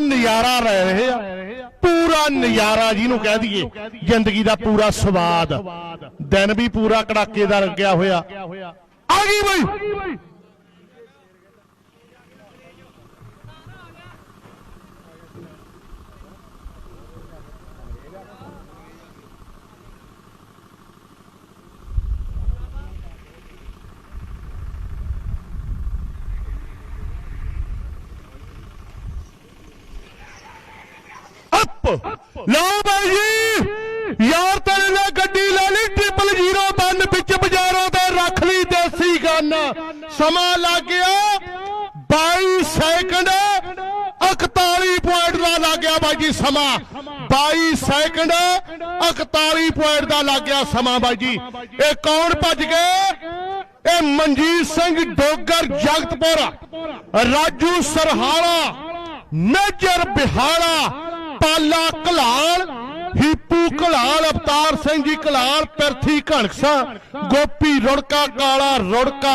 ਨਜ਼ਾਰਾ ਲੈ ਰਹੇ ਆ। ਪੂਰਾ ਨਜ਼ਾਰਾ ਜਿਹਨੂੰ ਕਹਿ ਦਈਏ, ਜ਼ਿੰਦਗੀ ਦਾ ਪੂਰਾ ਸਵਾਦ। ਦਿਨ ਵੀ ਪੂਰਾ ਕੜਾਕੇ ਦਾ ਲੱਗਿਆ ਹੋਇਆ। ਆ ਗਈ ਬਈ। ਅੱਪ ਲਓ ਬਾਈ ਜੀ, ਯਾਰ ਤੇਰੇ ਨਾਲ ਗੱਡੀ ਲੈ ਲਈ ਟ੍ਰਿਪਲ 01 ਵਿੱਚ ਬਾਜ਼ਾਰੋਂ ਤੇ ਰੱਖ ਲਈ ਦੇਸੀ ਗਨ। ਸਮਾਂ ਲੱਗ ਗਿਆ 22 ਸੈਕਿੰਡ 41 ਪੁਆਇੰਟ ਦਾ ਲੱਗ ਗਿਆ ਬਾਈ ਜੀ ਸਮਾਂ। 22 ਸੈਕਿੰਡ 41 ਪੁਆਇੰਟ ਦਾ ਲੱਗ ਗਿਆ ਸਮਾਂ ਬਾਈ ਜੀ। ਇਹ ਕੌਣ ਭੱਜ ਗਏ? ਇਹ ਮਨਜੀਤ ਸਿੰਘ ਡੋਗਰ ਜਗਤਪੁਰ। ਰਾਜੂ ਸਰਹਾਲਾ, ਮੇਜਰ ਬਿਹਾੜਾ ਪਾਲਾ ਕਲਾਲ, ਹੀਪੂ ਕਲਾਲ, ਅਵਤਾਰ ਸਿੰਘ ਜੀ ਕਲਾਲ, ਪਿਰਥੀ ਘਣਕਸਾ ਗੋਪੀ ਰੁੜਕਾ, ਕਾਲਾ ਰੁੜਕਾ,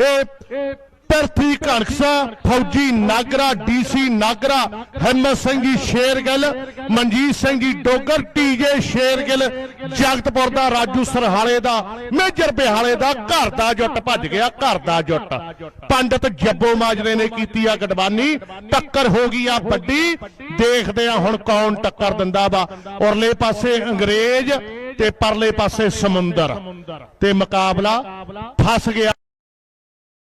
ਇਹ ਪਿਰਥੀ ਘਣਕਸਾ ਫੌਜੀ ਨਾਗਰਾ, ਡੀਸੀ ਨਾਗਰਾ ਹਿੰਮਤ ਸਿੰਘ ਜੀ ਸ਼ੇਰਗਿੱਲ, ਮਨਜੀਤ ਸਿੰਘ ਜੀ ਡੋਗਰ, ਟੀਜੇ ਸ਼ੇਰਗਿੱਲ, ਜਗਤਪੁਰ ਦਾ ਰਾਜੂ ਸਰਹਾਲੇ ਦਾ, ਮੇਜਰ ਬਿਹਾਲੇ ਦਾ, ਘਰ ਦਾ ਜੁੱਟ ਭੱਜ ਗਿਆ, ਘਰ ਦਾ ਜੁੱਟ। ਪੰਡਤ ਜੱਬੋ ਮਾਜਰੇ ਨੇ ਕੀਤੀ ਆ ਗਡਬਾਨੀ, ਟੱਕਰ ਹੋ ਗਈ ਆ ਵੱਡੀ, ਦੇਖਦੇ ਆ ਹੁਣ ਕੌਣ ਟੱਕਰ ਦਿੰਦਾ ਵਾ। ਉਰਲੇ ਪਾਸੇ ਅੰਗਰੇਜ਼ ਤੇ ਪਰਲੇ ਪਾਸੇ ਸਮੁੰਦਰ। ਤੇ ਮੁਕਾਬਲਾ ਫਸ ਗਿਆ।